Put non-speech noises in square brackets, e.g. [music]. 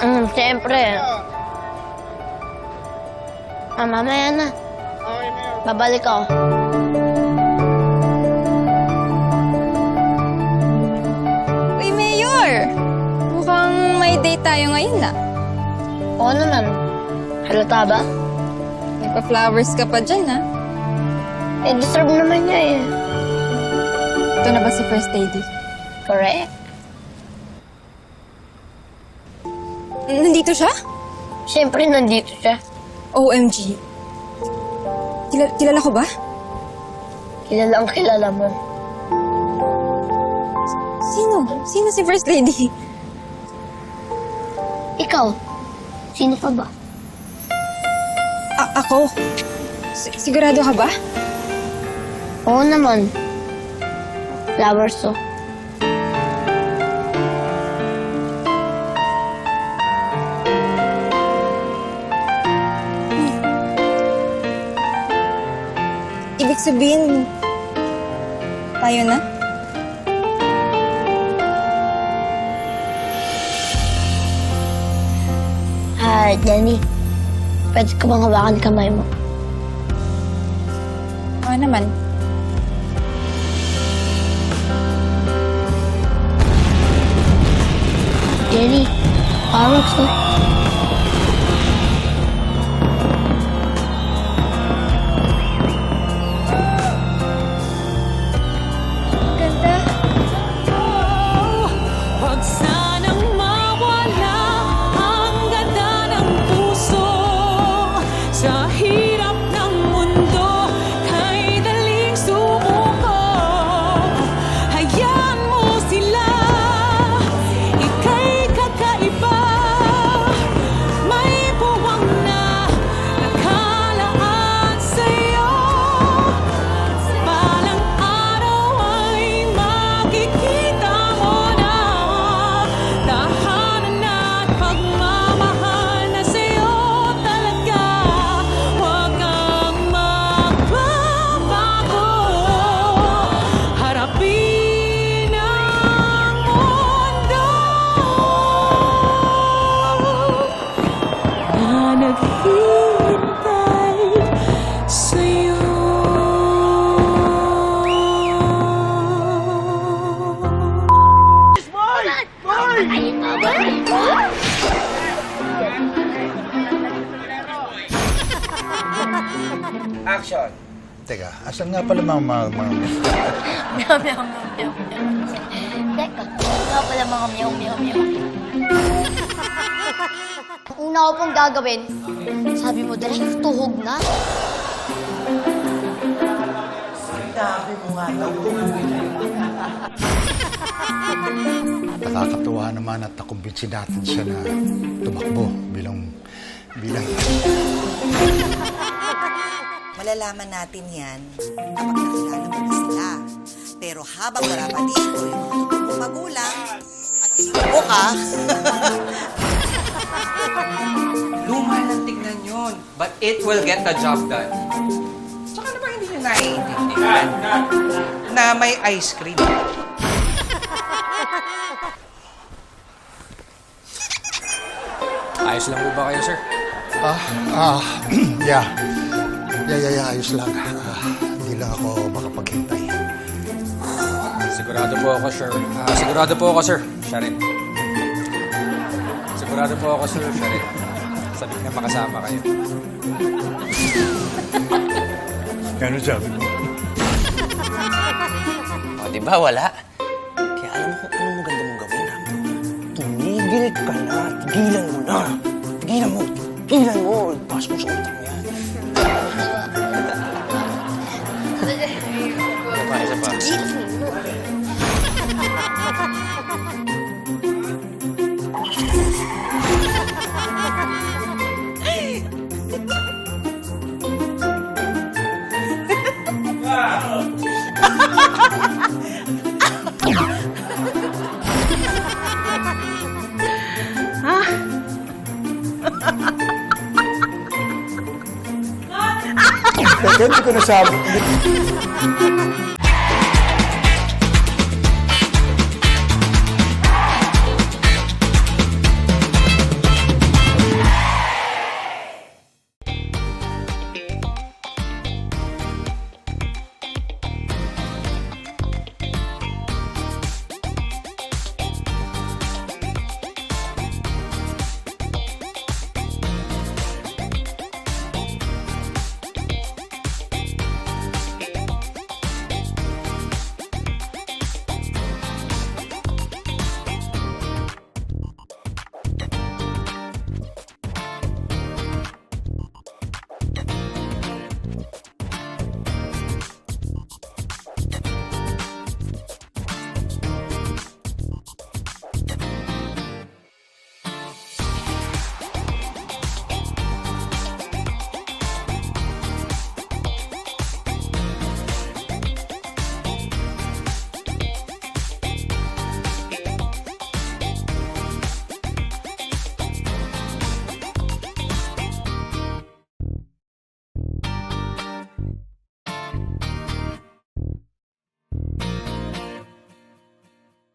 Mm, siyempre. Ah, mamaya na. Okay na yun. Babalik ako. Uy, Mayor! Mukhang may date tayo ngayon ah. Oo naman. Halata ba? Nagpa-flowers ka pa dyan ah. Eh, deserve naman niya eh. Ito na ba si First Lady? Correct. Nandito siya? Siyempre, nandito siya. OMG. Kilala, kilala ko ba? Kilala ang kilala mo. Sino? Sino si First Lady? Ikaw, sino ka ba? A- ako? Si- sigurado ka ba? Oo naman. Flowers to. Ibig sabihin, tayo na? Ah, Jenny. Pwede ko bang hawakan kamay mo? Oo naman. Jenny, parang to. Action! Teka, asan nga pala mga mga... mga... Meow, meow, meow, meow, meow. Teka, nga pala mga meow, meow, meow. Ang una ko pong gagawin, sabi mo, direct tuhog na. [laughs] Nakakatuwa naman at nakumbinsi natin siya na tumakbo bilang... bilang... Malalaman natin yan kapag nakilala mo na sila. Pero habang wala pa dito yung mga magulang at inubo ka, [laughs] Luma lang tignan yun. But it will get the job done. Tsaka naman hindi nyo naiintindihan na may ice cream. Ayos lang po ba kayo, sir? Ah, ah, [clears throat] yeah. Yeah, yeah, yeah, ayos lang. Ah, hindi lang ako makapaghintay. Sigurado po ako, sir. Ah, sigurado po ako, sir. Siya rin. Sigurado po ako, sir. Siya rin. Sabi na makasama kayo. Ano sabi mo? O, di ba wala? Kaya alam mo kung anong maganda mong gawin, Rambo. Tumigil ka na. Tigilan mo na. Tigilan mo. Tigilan mo. Pas mo sa utak mo Teka, hindi ko nasabi.